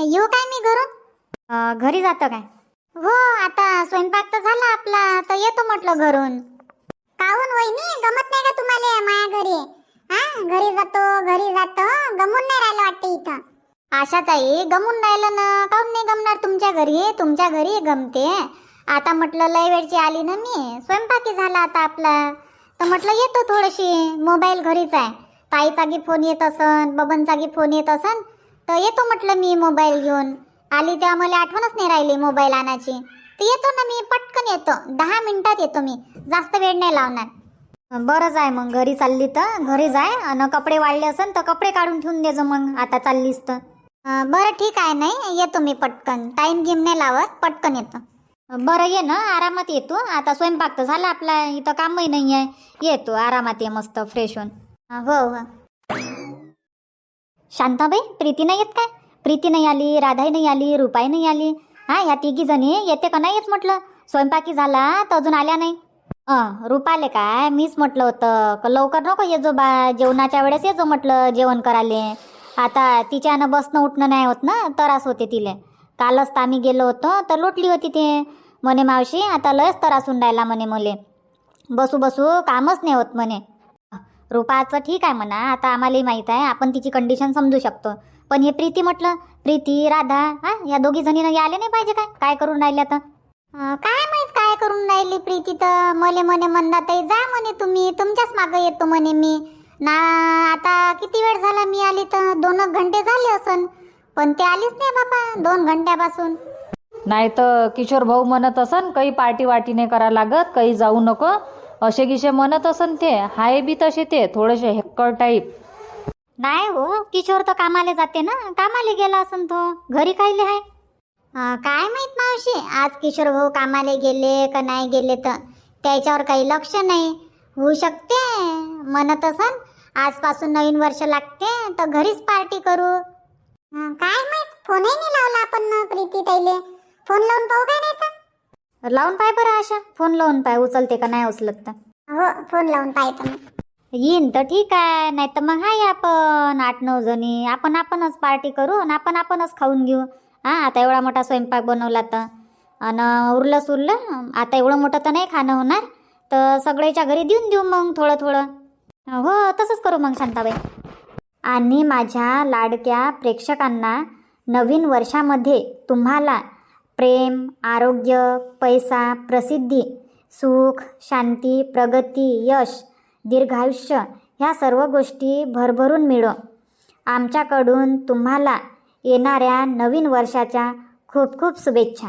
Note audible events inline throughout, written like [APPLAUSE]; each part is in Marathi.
येऊ काय मी घरून? घरी जातं काय? हो आता स्वयंपाक तर झाला आपला तर येतो म्हटलं घरून. काहून वहिनी? गमत नाही का तुम्हाला माया घरी? हा घरी जातो घरी जातो गमून नाही राहिलं वाटतं इथं. आशाताई गमून राहिलं ना काहून नाही गमणार तुमच्या घरी? तुमच्या घरी गमते. आता म्हटलं लय वेळची आली ना मी स्वयंपाकी झाला आता आपला. तर म्हटलं येतो थोडीशी मोबाईल घरीच आहे. ताईचा गी फोन येत असन बबनचा गी फोन येत असन तर येतो म्हटलं मी मोबाईल घेऊन. आली तेव्हा मला आठवणच नाही राहिली मोबाईल आणायची. तर येतो ना मी पटकन येतो. दहा मिनिटात येतो मी. जास्त वेळ नाही लावणार. बरंच आहे मग घरी चालली तर? घरी जाय. आणि कपडे वाढले असेल तर कपडे काढून ठेवून दे मग. आता चाललीस तर. बरं ठीक आहे नाही. येतो मी पटकन. टाइम गिम नाही लावत. पटकन येतो. बरं ये ना. आरामात येतो आता स्वयंपाक तर झाला आपला. इथं कामही नाही आहे येतो आरामात ये मस्त फ्रेश होऊन. हो हो. शांताबाई प्रीती नाही येत काय? प्रीती नाही आली राधाई नाही आली रुपाई नाही आली. हा ह्या तिघी जणी येते का नाही येत म्हटलं? स्वयंपाकी झाला तर अजून आल्या नाही. रुपाले काय? मीच म्हटलं होतं का लवकर नको ये जो बा जेवणाच्या वेळेस ये जो म्हटलं जेवण कराले आता तिच्यानं बसणं उठणं नाही होत ना त्रास होते तिले. कालच तर आम्ही गेलो होतो तर लोटली होती ते. म्हणे मावशी आता लयच त्रास होऊन राहिला म्हणे मले. बसू बसू कामच नाही होत म्हणे. रुपाचं ठीक आहे म्हणा आता आम्हालाही माहीत आहे आपण तिची कंडिशन समजू शकतो. पण हे प्रीती म्हटलं प्रीती राधा हा या दोघी जणीनं आले नाही पाहिजे काय? काय करून राहिल्या तर काय माहीत काय करून राहिली प्रीती तर? मले म्हणे मंदाताई जा म्हणे तुम्ही तुमच्याच मागं येतो म्हणे मी. ना आता किती वेळ झाला मी आली तर? दोन एक घंटे झाले असन. पण ते आलीच नाही बाबा दोन घंट्यापासून. नाही तर किशोर भाऊ म्हणत असन काही पार्टी वाटी नाही करा लागत काही जाऊ नको. असे गिशे म्हणत असन ते हाय बी तसे ते थोडेसे हेक्कर टाईप नाही हो किशोर तर कामाला जाते ना कामाला गेला असन तो घरी कायले आहे काय माहीत मावशी आज किशोर भाऊ कामाला गेले का नाही गेले तर त्याच्यावर काही लक्ष नाही. होऊ शकते म्हणत असन आजपासून नवीन वर्ष लागते तर घरीच पार्टी करू. काय माहीत फोनही नाही लावला आपण ना प्रीती ताईले. फोन लावून पाहू काय नाही लावून पाय बरं आशा. फोन लावून पाय उचलते का नाही उचलत तर. हो फोन लावून पाहतो मी येईन तर ठीक आहे नाही तर मग हाय आपण आठ नऊ जणी. आपण आपणच पार्टी करू आणि आपण आपणच खाऊन घेऊ. हा आता एवढा मोठा स्वयंपाक बनवला तर. आणि उरलं सुरलं आता एवढं मोठं तर नाही खाणं होणार. तर सगळ्याच्या घरी देऊन देऊ मग थोडं थोडं. हो तसंच करू मग शांताबाई. आणि माझ्या लाडक्या प्रेक्षकांना नवीन वर्षामध्ये तुम्हाला प्रेम आरोग्य पैसा प्रसिद्धी सुख शांती प्रगती यश दीर्घायुष्य ह्या सर्व गोष्टी भरभरून मिळो. आमच्याकडून तुम्हाला येणाऱ्या नवीन वर्षाच्या खूप खूप शुभेच्छा.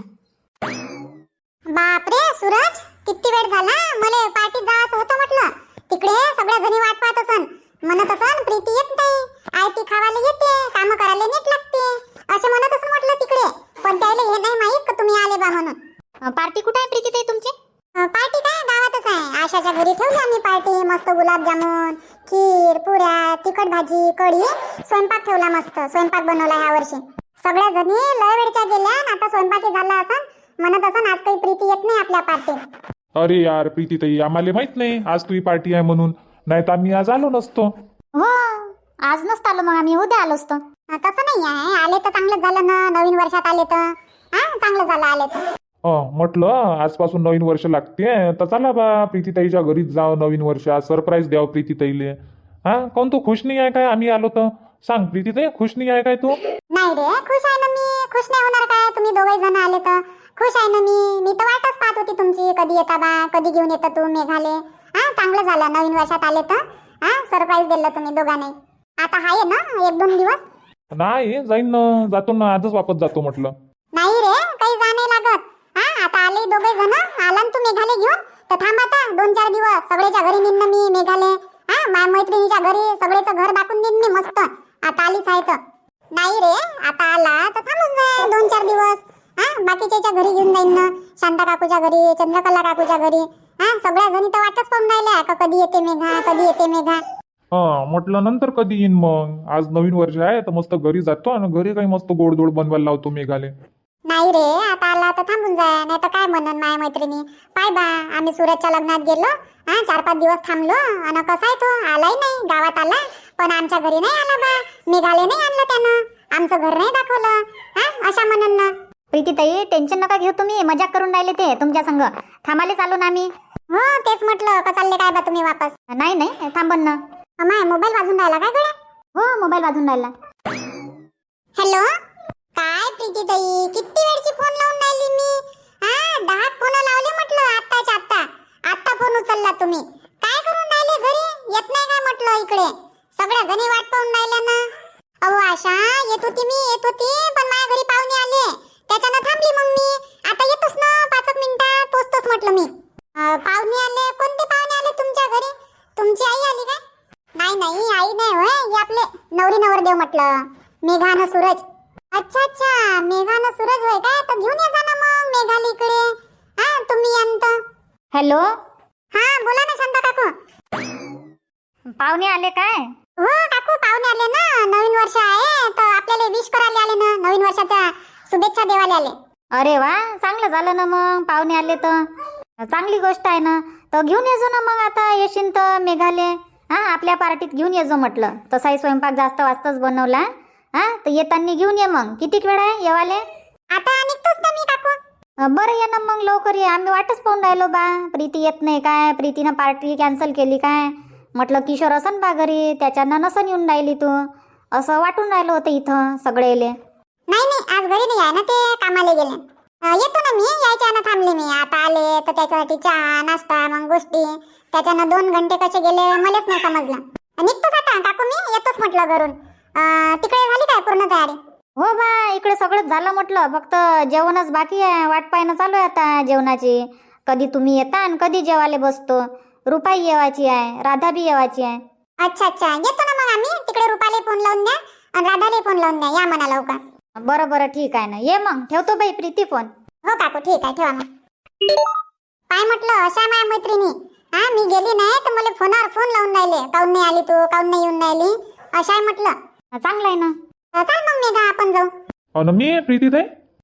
बापरे सूरज! किती वेळ झाला? मला पार्टीत जायचं होतं म्हटलं. तिकडे सगळ्या जणी वाट पाहत असन. म्हणत असन प्रीती येत नाही आयती खावायला येते काम करायला नीट लागते असे म्हणत असन म्हटलं तिकडे पण त्याला हे नाही माहीत का तुम्ही आले बा म्हणून अं, पार्टी कुठे आहे प्रीती ताई तुमची अं, पार्टी काय गावातच आहे आशाच्या घरी ठेवली आम्ही पार्टी मस्त गुलाबजामुन खीर पुऱ्या तिखट कढी स्वयंपाक ठेवला मस्त. स्वयंपाक बनवला ह्या वर्षी. सगळ्या जणी लय वेळच्या गेल्या आणि आता स्वयंपाकी झाला असन. म्हणत असन आज काही प्रीती येत नाही आपल्या पार्टीत. अरे यार प्रीतीताई आम्हाला माहीत नाही. आज तुझी पार्टी आहे म्हणून. नाही तर आम्ही आज आलो नसतो. हो आज नसतं आलो मग आम्ही. उद्या आलो असतो. तसं नाही आहे. आले तर चांगलं झालं ना. नवीन वर्षात आले तर. हा चांगलं झालं आले तर. अं, म्हटलं आजपासून नवीन वर्ष लागते तर चला बा प्रीतीताईच्या घरीच जाव. नवीन वर्ष आज सरप्राईज द्यावं प्रीतीताईले. हा? कोण तू खुश नाही आहे काय? आम्ही आलो तर सांग प्रीतीताई खुश नाही आहे काय तू? नाही रे खुश आहे ना मी? खुश नाही होणार काय? तुम्ही दोघे जण आले तर. खुश आहे ना मी? मी तर वाटच पाहत होती तुमची. कधी येता बा कधी घेऊन येता तू मेघाले. हा चांगलं झालं नवीन वर्षात आले तर. हा सरप्राईज दिलं तुम्ही दोघांनी. आता आहे ना एक दोन दिवस? नाही जाईन ना. जातो ना आजच वापस जातो म्हटलं. नाही रे काही जा नाही लागत. हा आता आले दोघे जण. आला ना तू मेघाले घेऊन? तर थांब आता दोन चार दिवस. सगळ्याच्या घरी निघणं मी मेघाले. माझ्या मैत्रिणीच्या घरी सगळेच घर दाखवून देईन मी मस्त. आता आलीच आहे तर. नाही रे आता आला तर थांबून जा दोन चार दिवस. हा बाकीच्या घरी घेऊन जाईन ना. शांता काकूच्या घरी चंद्रकला काकूच्या घरी. हा सगळ्या जणी तर वाटच पाहून राहिल्या का कधी येते मेघा कधी येते मेघा. हा म्हटलं नंतर कधी येईन मग? आज नवीन वर्ष आहे तर मस्त घरी जातो आणि घरी काही मस्त गोड गोड बनवायला लावतो मेघाले. नाही रे आता आला तर थांबून जा नाही तर काय म्हणन माया मैत्रिणी? पाय बा आम्ही सूरजच्या लग्नात गेलो हा चार पाच दिवस थांबलो आणि कसा आहे तो? आलाही नाही गावात आला पण आमच्या घरी नाही आला बा निघाले नाही आणलं त्यानं आमचं घर नाही दाखवलं हा अशा म्हणून ना प्रीतीताई टेन्शन नका घेऊ तुम्ही मजाक करून राहिले ते तुमच्या संग. थांबाले चालू ना आम्ही. हो तेच म्हटलं का चालले काय बा तुम्ही वापस? नाही नाही थांबन ना. माय मोबाईल वाजून राहिला काय गड्या? हो मोबाईल वाजून राहिला. हॅलो? काय प्रीती ताई? किती वेळची फोन लावून राहिली मी? हा दहा फोन लावले म्हटलं आत्ताच आत्ता. आत्ता फोन उचलला तुम्ही. काय करून राहिले घरी? येत नाही काय म्हटलं इकडे? सगळ्या जणी वाट पाहून राहिल्या ना. अहो आशा येत होती मी येत होती पण माझ्या घरी पाहुणे आले. त्याच्यानं थांबली मग मी. आता येतोच ना पाच एक मिनिटात पोचतोच म्हटलं मी. पाहुणे आले. कोणते पाहुणे आले तुमच्या घरी? तुमची आई आली का नाही नाही आई नाही होय. आपले नवरी नवरदेव म्हटलं. मेघान सूरज. अच्छा मेघानं सूरज होय काय? तर घेऊन ये जा ना मग मेघाला इकडे हा तुम्ही यंत हॅलो? हा बोला ना शांता काकू. पाहुणे आले काय? हो काकू पाहुणे आले ना. नवीन वर्ष आहे तर आपल्याला विश करायला आले ना. नवीन वर्षाच्या शुभेच्छा देवाले आले. अरे वा चांगलं झालं ना मग पाहुणे आले तर. चांगली गोष्ट आहे ना. तर घेऊन येजो ना मग आता येशील तर मेघाले. हा आपल्या पार्टीत घेऊन येजो म्हटलं. तसाही स्वयंपाक जास्त वाजताच बनवला. हा? तर येताना घेऊन ये मग. किती वेळ आहे येवाले? आता निघतोच ना मी काकू. बरं ये ना मग लवकर ये. आम्ही वाटच पाहून राहिलो बा. प्रीती येत नाही काय? प्रीतीनं पार्टी कॅन्सल केली काय? म्हटलं किशोर असन बा घरी. त्याच्यानं नसन येऊन राहिली तू. असं वाटून राहिलं होतं इथं सगळेले. नाही नाही. आज घरी नाही आहे ना ते कामाला गेले. येतो ना मी. यायच्या ना थांबले मी. आता आले तर त्याच्यासाठी चहा नाश्ता मग गोष्टी. त्याच्यानं दोन घंटे कसे गेले मलाच नाही समजलं. निघतोच आता. काकू मी येतोच म्हटलं घरून. तिकडे झाली काय पूर्ण तयारी? हो बा इकडे सगळंच झालं म्हटलं. फक्त जेवणच बाकी आहे. वाट पाहणं चालू आहे आता जेवणाची. कधी तुम्ही येता आणि कधी जेवायला बसतो. रुपाई येवायची आहे. राधा बी येवायची आहे. अच्छा अच्छा. येतो ना मग आम्ही. तिकडे रुपाले फोन लावून द्या आणि राधाले फोन लावून द्या. या म्हणा लवकर. बरं बरं. ठीक आहे ना. ये मग. ठेवतो बाई प्रीती फोन. हो काकू ठीक आहे. ठेवा मग. काय म्हटलं? अशा माझ्या मैत्रिणी. हा मी गेली नाही तर मला फोनवर फोन लावून राहिले. काऊन नाही आली तू? काऊन नाही येऊन राहिली? अशा म्हटलं. चांगलं आहे ना. अं, चल मग मेघा आपण जाऊ. अन मी प्रीतीताई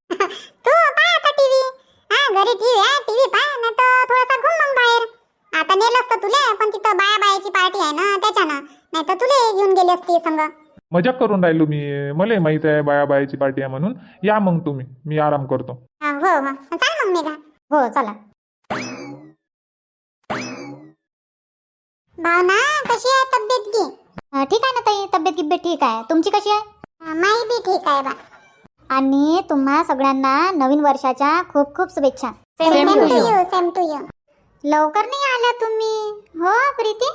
[LAUGHS] तू पाय आता टीव्ही हा घरी टीव्ही आहे टीव्ही पाय नाही तर थोडासा घुम मग बाहेर. आता नेलं असतं तुले पण तिथं बाया बायाची पार्टी आहे ना त्याच्यानं. नाही तर तुले घेऊन गेली असती संग. मजाक करून राहिलो मी. मला माहीत आहे बाया बायाची पार्टी आहे म्हणून. या मग तुम्ही मी आराम करतो. हा, हो हो. चल मग मेघा हो चला. भावना कशी आहे तब्येत अं, ठीक आहे ना ताई? तब्येत गिब्येत ठीक आहे? तुमची कशी आहे? माई बी ठीक आहे बा. आणि तुम्हा सगळ्यांना नवीन वर्षाच्या खूप खूप शुभेच्छा. Same to you same to you लवकर नाही आल्या तुम्ही? हो प्रीती?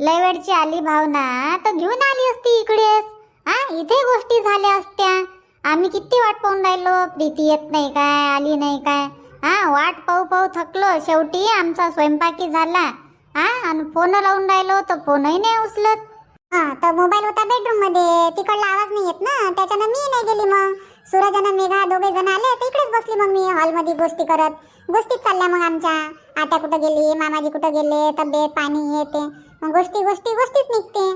लय वेळची आली भावना. तर घेऊन आली असती इकडेच. हा इथे गोष्टी झाल्या असत्या. आम्ही किती वाट पाहून राहिलो? प्रीती येत नाही काय? आली नाही काय? हा वाट पाहू पाहू थकलो. शेवटी आमचा स्वयंपाकी झाला. हा आणि फोन लावून राहिलो तर फोनही नाही उचलत. हा तर मोबाईल होता बेडरूममध्ये. तिकडला आवाज नाही येत ना. त्याच्यानं मी नाही गेली मग. सूरज आणि मेघा दोघे जण आले. तर इकडेच बसली मग मी हॉलमध्ये गोष्टी करत. गोष्टीत चालल्या मग आमच्या. आता कुठं गेली? मामाजी कुठं गेले? तब्येत पाणी येते मग गोष्टी गोष्टी गोष्टीच निघते.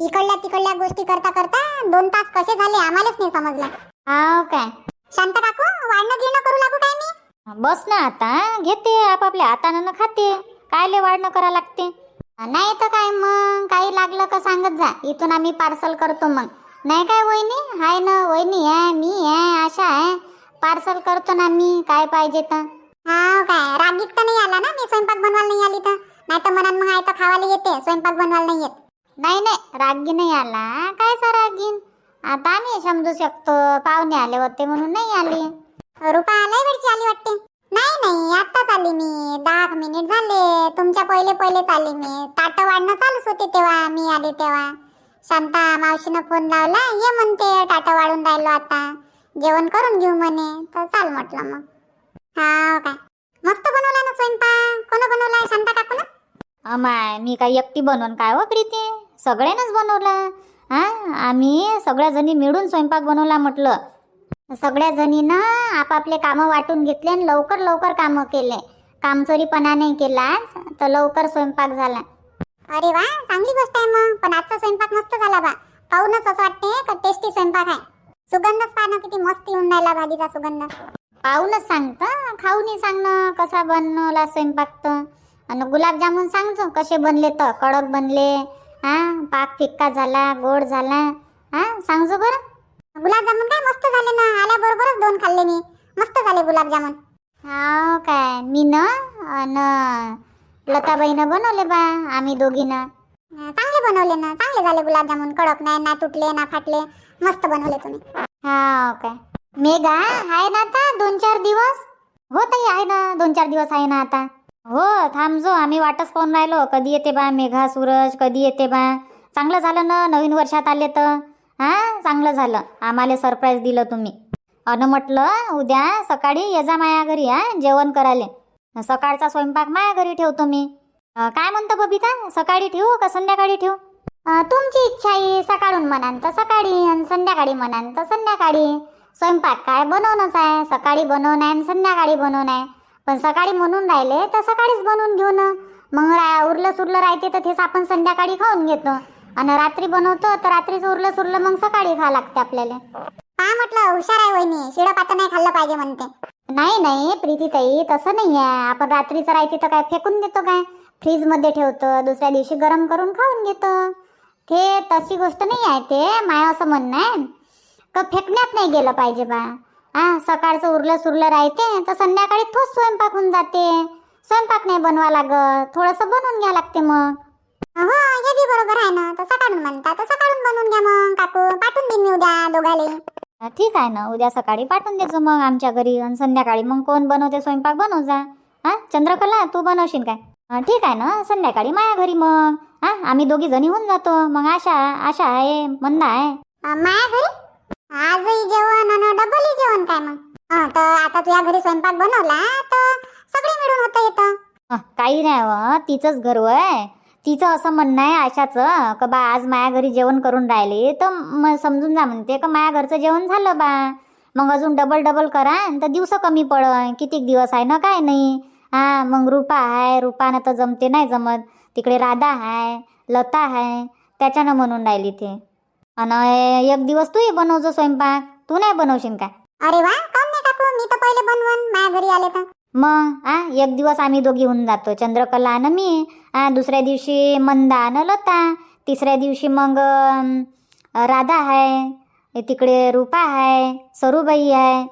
इकडल्या तिकडल्या गोष्टी करता करता दोन तास कसे झाले आम्हालाच नाही समजलं. हाव काय? शांत काकू वाढणं गिरणं करू लागू काय मी? बस ना आता घेते आपापल्या हातानं खाते. कायले वाढणं करा लागते? नाही तर काय मग? काही लागलं का सांगत जा. इथून आम्ही पार्सल करतो मग. नाही काय वहिनी? हाय ना वहिनी आहे मी आहे आशा आहे. पार्सल करतो ना मी काय पाहिजे तर. हा काय? रागीत तर नाही आला ना? मी स्वयंपाक बनवायला नाही आली तर. नाही तर मनात मग आयतं खावायला येते. स्वयंपाक बनवायला नाही येत. नाही नाही. रागी नाही आला. कायचा रागीन? आता आम्ही समजू शकतो. पाहुणे आले होते म्हणून नाही आली. रुपा लय वेळची आली वाटते. नाही नाही आत्ताच आली मी. दहा मिनिट झाले. तुमच्या पहिले पहिलेच आली मी. ताटं वाढणं चालूच होते तेव्हा मी आली तेव्हा. शांता मावशीनं फोन लावला. ये म्हणते ताटं वाढून राहिलो आता. जेवण करून घेऊ म्हणे. तर चाल म्हटलं मग. हा हो काय. मस्त बनवला ना स्वयंपाक. कोण बनवलाय शांता काकू ना? अमाय मी काय एकटी बनवून काय हो प्रीती सगळ्यांनाच बनवलं. हा आम्ही सगळ्या जणी मिळून स्वयंपाक बनवला म्हटलं. सगळ्या जणीनं आपापले कामं वाटून घेतले आणि लवकर लवकर कामं केले. कामचोरीपणा नाही केला आज, तर लवकर स्वयंपाक झाला. अरे वा चांगली गोष्ट आहे मग. पण आजचा स्वयंपाक मस्त झाला बा. पाहूनच असं वाटते का टेस्टी स्वयंपाक आहे. सुगंधच पाहणं किती मस्त येऊन राहिला भाजीचा सुगंध. पाहूनच सांगतं? खाऊनही सांगणं कसा बनवला स्वयंपाक तर आणि गुलाबजामुन सांगतो कसे बनले तर? कडक बनले हा? पाक फिक्का झाला गोड झाला हा? सांगजो बरं. गुलाबजामुन काय मस्त झाले ना. आल्याबरोबरच दोन खाल्ले मी. मस्त झाले गुलाबजामुन. हा काय? मी न अन लताबाईनं बनवले बा आम्ही दोघीनं. चांगले बनवले ना. चांगले झाले गुलाबजामुन. कडक नाही ना तुटले ना फाटले. मस्त बनवले तुम्ही. हा काय? मेघा आहे ना आता दोन चार दिवस? हो ताई आहे ना दोन चार दिवस आहे ना आता. हो थांबजो आम्ही वाटच पाहून राहिलो. कधी येते बा मेघा सूरज कधी येते बा? चांगलं झालं ना नवीन वर्षात आले तर? हां चांगलं झालं. आम्हाला सरप्राईज दिलं तुम्ही. अन म्हटलं उद्या सकाळी ये जा माया घरी हा जेवण करायला. सकाळचा स्वयंपाक माया घरी ठेवतो मी. काय म्हणतो बबिता? सकाळी ठेवू का संध्याकाळी ठेवू? तुमची इच्छा आहे सकाळून म्हणान तर सकाळी आणि संध्याकाळी म्हणान तर संध्याकाळी. स्वयंपाक काय बनवणंच आहे? सकाळी बनवणं आहे आणि संध्याकाळी बनवणं आहे. पण सकाळी म्हणून राहिले तर सकाळीच बनवून घेऊ ना मग रा उरलं सुरलं राहते तर तेच आपण संध्याकाळी खाऊन घेतो. आणि रात्री बनवतो तर रात्रीच उरलं सुरलं मग सकाळी खा लागते आपल्याला. काय म्हटलं हुशार आहे वहिनी शिळं पातं नाही खाल्लं पाहिजे म्हणते. नाही नाही प्रीतीताई तसं नाही आहे. आपण रात्रीचं राहते तर काय फेकून देतो काय? फ्रीजमध्ये ठेवतो दुसऱ्या दिवशी गरम करून खाऊन घेतो. ते तशी गोष्ट नाही आहे ते माय असं म्हणणं आहे. का फेकण्यात नाही गेलं पाहिजे बा. हा सकाळचं उरलं सुरलं राहते तर संध्याकाळी तोच स्वयंपाक होऊन जाते. स्वयंपाक नाही बनवा लागत थोडंसं बनवून घ्या लागते मग. हो हे बी बरोबर आहे ना. तर सकाळून म्हणता तर सकाळून बनवून घ्या मग काकू. पाठवून देईन मी उद्या दोघाले. ठीक आहे ना. उद्या सकाळी पाठवून देजो मग आमच्या घरी. आणि संध्याकाळी मग कोण बनवते स्वयंपाक बनव जा. हा? चंद्रकला तू बनवशील काय? अं, ठीक आहे ना. संध्याकाळी माया घरी मग. हा? आम्ही दोघी जणी होऊन जातो. मग आशा आशा आहे मंदा आहे. माया घरी? आजही जेवण आणि डबलही जेवण काय मग? हं, तर आता तुझ्या घरी स्वयंपाक बनवला तर सगळे मिळून होतं येतं काही नाही व तिचंच घर आहे तिचं असं म्हणणं आहे आशाचं का बा आज माया घरी जेवण करून राहिले तर मग समजून जा म्हणते का माया घरचं जेवण झालं बा. मग अजून डबल डबल करा तर दिवस कमी पड कितीक दिवस आहे ना काय नाही. हा मग रुपा आहे रुपानं तर जमते नाही जमत. तिकडे राधा आहे लता आहे त्याच्यानं म्हणून राहिली ते. आणि एक दिवस तूही बनवजो स्वयंपाक तू नाही बनवशील काय? अरे वा काऊन नाही काकू? मी तर पहिले बनवून माझ्या घरी आले तर. मग आ एक दिवस आम्ही दोघी होऊन जातो. चंद्रकला आणि मी आ दुसऱ्या दिवशी मंदा आणि लता. तिसऱ्या दिवशी मग राधा आहे तिकडे रूपा आहे सरूबाई आहे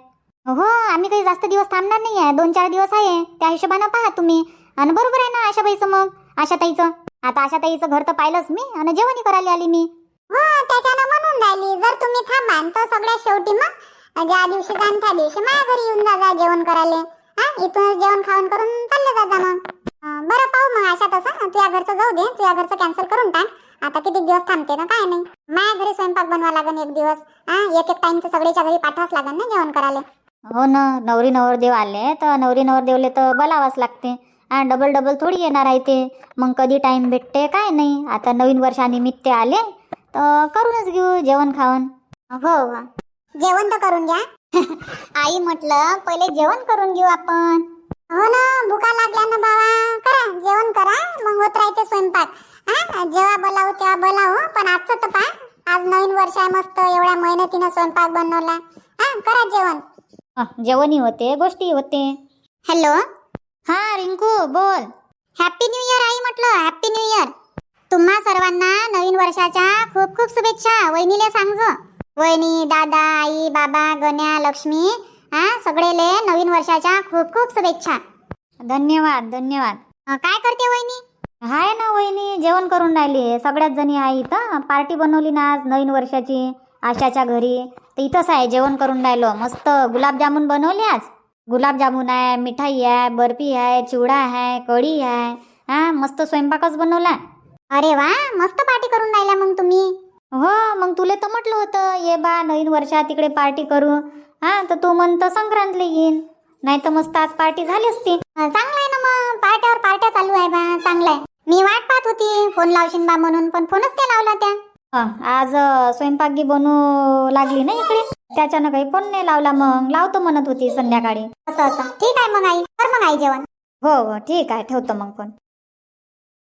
हो आम्ही काही जास्त दिवस थांबणार नाही आहे दोन चार दिवस आहे. त्या हिशोबानं पहा तुम्ही. आणि बरोबर आहे ना आशाबाईचं मग? आशाताईचं? आता आशाताईचं घर तर पाहिलंच मी. आणि जेवणही करायला आली मी. हो त्याच्यानं म्हणून राहिली. जर तुम्ही थांबाल तर सगळ्या शेवटी मग ज्या दिवशी जाण त्या दिवशी माझ्या घरी येऊन जा जेवण करायला. इथूनच जेवण खाऊन करून चालले जा जा मग. बरं पाहू मग अशा तसं. तुझ्या घरचं जाऊ दे. तुझ्या घरचं कॅन्सल करून टाक. आता किती दिवस थांबते ना काय नाही. माझ्या घरी स्वयंपाक बनवा लागेल एक दिवस. हा एक एक टाइमचं सगळ्याच्या घरी पाठवाच लागेल ना जेवण करायला. हो ना नवरी नवरदेव आले तर नवरी नवरदेवले तर बोलावंच लागते. हा डबल डबल थोडी येणार आहे ते. मग कधी टाइम भेटते काय नाही. आता नवीन वर्षानिमित्त आले तर करूनच घेऊ जेवण खावण हो हो. जेवण तर करून घ्या. आई म्हटलं पहिले जेवण करून घेऊ आपण. हो ना भुका लागल्या ना बाबा. करा जेवण करा. मग होत राहते स्वयंपाक. हा जेव्हा बोलावू तेव्हा बोलावू. पण आजचं तर पहा आज नवीन वर्ष आहे मस्त. एवढ्या मेहनतीनं स्वयंपाक बनवला. हा करा जेवण. हं, जेवणही होते गोष्टी होते. हॅलो? हा रिंकू बोल. हॅपी न्यू इयर आई म्हटलं. हॅपी न्यू इयर तुम्हा सर्वांना नवीन वर्षाच्या खूप खूप शुभेच्छा. वहिनीले सांगजो. वहिनी दादा आई बाबा गण्या लक्ष्मी हा सगळेले नवीन वर्षाच्या खूप खूप शुभेच्छा. धन्यवाद धन्यवाद. अं, काय करते वहिनी? हाय ना वहिनी जेवण करून राहिली सगळ्याच जणी आहे इथं. पार्टी बनवली ना आज नवीन वर्षाची आशाच्या घरी. तर इथंच आहे जेवण करून राहिलो. मस्त गुलाबजामुन बनवले आज. गुलाबजामुन आहे मिठाई आहे बर्फी आहे चिवडा आहे कढी आहे. हा मस्त स्वयंपाकच बनवला. अरे वा मस्त पार्टी करून राहिल्या मग तुम्ही. मग तुले तर म्हटलं होतं ये बा नवीन वर्षात तिकडे पार्टी करू. हा तर तू म्हणतं संक्रांतला येईन. नाही तर मस्त आज पार्टी झाली असती. चांगलं आहे ना मग. पार्ट्यावर पार्ट्या चालू आहे बा चांगलं आहे. मी वाट पाहत होती फोन लावशीन बा म्हणून पण फोनच ते लावला त्या. आज स्वयंपाकी स्वयंपाकगी बनू लागली ना इकडे. त्याच्यानं काही फोन नाही लावला मग. लावतो म्हणत होती संध्याकाळी. असं असं. ठीक आहे मग आई. कर मग आई जेवण. हो हो. ठीक आहे. ठेवतो मग फोन.